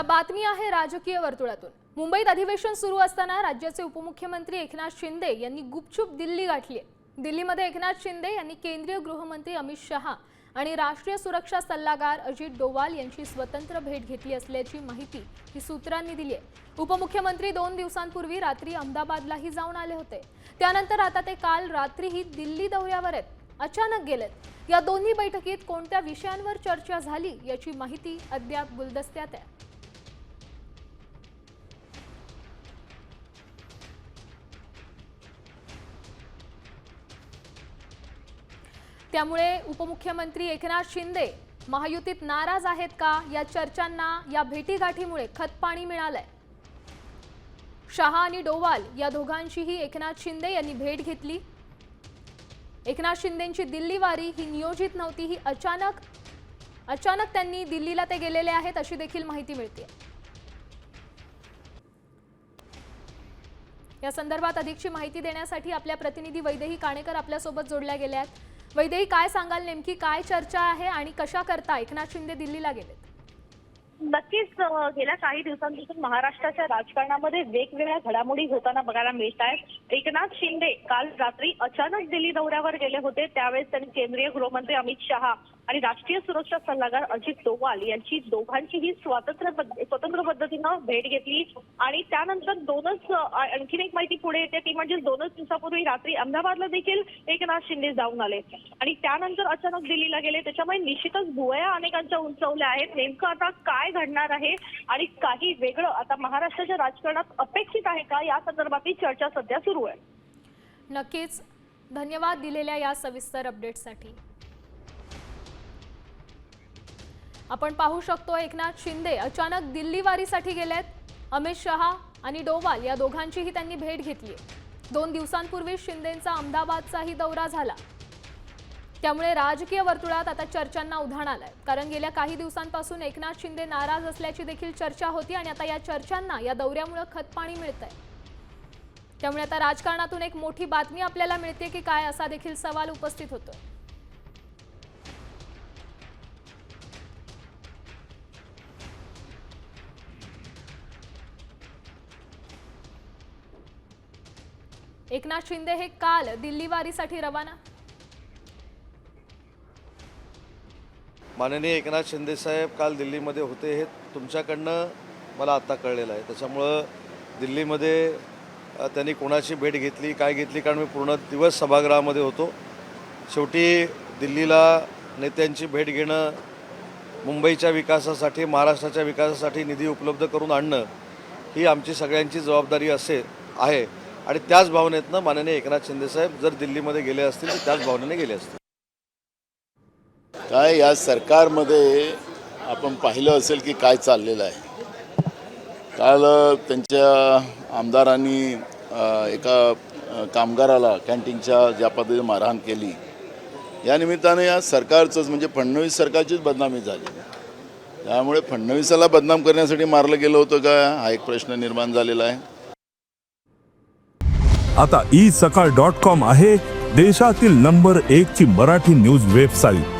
आता बातमी आहे राजकीय वर्तुळातून. मुंबईत अधिवेशन सुरू असताना राज्याचे उपमुख्यमंत्री एकनाथ शिंदे यांनी गुपचूप दिल्ली गाठली आहे दिल्लीमध्ये एकनाथ शिंदे यांनी केंद्रीय गृहमंत्री अमित शहा आणि राष्ट्रीय सुरक्षा सल्लागार अजित डोवाल यांची स्वतंत्र भेट घेतली असल्याची माहिती ही सूत्रांनी दिली आहे उपमुख्यमंत्री दोन दिवसांपूर्वी रात्री अहमदाबादलाही जाऊन आले होते. त्यानंतर आता ते काल रात्रीही दिल्ली दौऱ्यावर आहेत. अचानक गेलेत. या दोन्ही बैठकीत कोणत्या विषयांवर चर्चा झाली याची माहिती अद्याप गुलदस्त्यात आहे. त्यामुळे उपमुख्यमंत्री एकनाथ शिंदे महायुतीत नाराज आहेत का या चर्चांना या भेटीगाठीमुळे खतपाणी मिळालंय? शहा आणि डोवाल या दोघांचीही एकनाथ शिंदे यांनी भेट घेतली. एकनाथ शिंदेची दिल्ली वारी ही नियोजित नव्हती ही अचानक अचानक त्यांनी दिल्लीला ते गेलेले आहेत अशी देखील माहिती मिळते या संदर्भात अधिकची माहिती देण्यासाठी आपल्या प्रतिनिधी वैदेही काणेकर आपल्यासोबत जोडल्या गेल्या आहेत. वैदेही काय सांगाल? नेमकी काय चर्चा आहे? आणि कशा करता एकनाथ शिंदे दिल्लीला गेलेत. नक्कीच गेल्या काही दिवसांपासून महाराष्ट्राच्या राजकारणामध्ये वेगवेगळ्या घडामोडी होताना बघायला मिळत आहेत. एकनाथ शिंदे काल रात्री अचानक दिल्ली दौऱ्यावर गेले होते. त्यावेळेस त्यांनी केंद्रीय गृहमंत्री अमित शहा आणि राष्ट्रीय सुरक्षा सल्लागार अजित डोवाल यांची दोघांचीही स्वातंत्र्य स्वतंत्र पद्धतीनं भेट घेतली. आणि त्यानंतर दोनच आणखीन एक माहिती पुढे येते. ती म्हणजे दोनच दिवसापूर्वी रात्री अहमदाबादला देखील एकनाथ शिंदे जाऊन आले. आणि त्यानंतर अचानक दिल्लीला गेले. त्याच्यामुळे निश्चितच भुवया अनेकांच्या उंचवल्या आहेत. नेमकं आता काय घडणार आहे आणि काही वेगळं आता महाराष्ट्राच्या राजकारणात अपेक्षित आहे का? या संदर्भातली चर्चा सध्या सुरू आहे. नक्कीच. धन्यवाद दिलेल्या या सविस्तर अपडेटसाठी आपण पाहू शकतो एकनाथ शिंदे अचानक दिल्लीवारीसाठी गेलेत. अमित शहा आणि डोवाल या दोघांचीही त्यांनी भेट घेतली दोन दिवसांपूर्वी शिंदेंचा अहमदाबादचाही दौरा झाला. त्यामुळे राजकीय वर्तुळात आता चर्चांना उधाण आलंय. कारण गेल्या काही दिवसांपासून एकनाथ शिंदे नाराज असल्याची देखील चर्चा होती आणि आता या चर्चांना या दौऱ्यामुळे खतपाणी मिळत आहे त्यामुळे आता राजकारणातून एक मोठी बातमी आपल्याला मिळते की काय असा देखील सवाल उपस्थित होतो एकनाथ शिंदे हे काल दिल्लीवारीसाठी रवाना माननीय एकनाथ शिंदेसाहेब काल दिल्लीमध्ये होते हे तुमच्याकडनं मला आत्ता कळलेलं आहे. त्याच्यामुळं दिल्लीमध्ये त्यांनी कोणाची भेट घेतली काय घेतली कारण मी पूर्ण दिवस सभागृहामध्ये होतो. शेवटी दिल्लीला नेत्यांची भेट घेणं मुंबईच्या विकासासाठी महाराष्ट्राच्या विकासासाठी निधी उपलब्ध करून आणणं ही आमची सगळ्यांची जबाबदारी असे आहे. आणि त्याच भावनेतनं माननीय एकनाथ शिंदेसाहेब जर दिल्लीमध्ये गेले असतील तर त्याच भावनेने गेले असतील. काय या सरकारमध्ये आपण पाहिलं असेल की काय चाललेलं आहे. काल त्यांच्या आमदारांनी एका कामगाराला कॅन्टीनच्या ज्या पद्धतीने मारहाण केली या निमित्ताने या सरकारचंच म्हणजे फडणवीस सरकारचीच बदनामी झाली. त्यामुळे फडणवीसाला बदनाम करण्यासाठी मारलं गेलं होतं का हा एक प्रश्न निर्माण झालेला आहे. आता ई सकाळ डॉट कॉम आहे देशातील नंबर एक ची मराठी न्यूज वेबसाईट.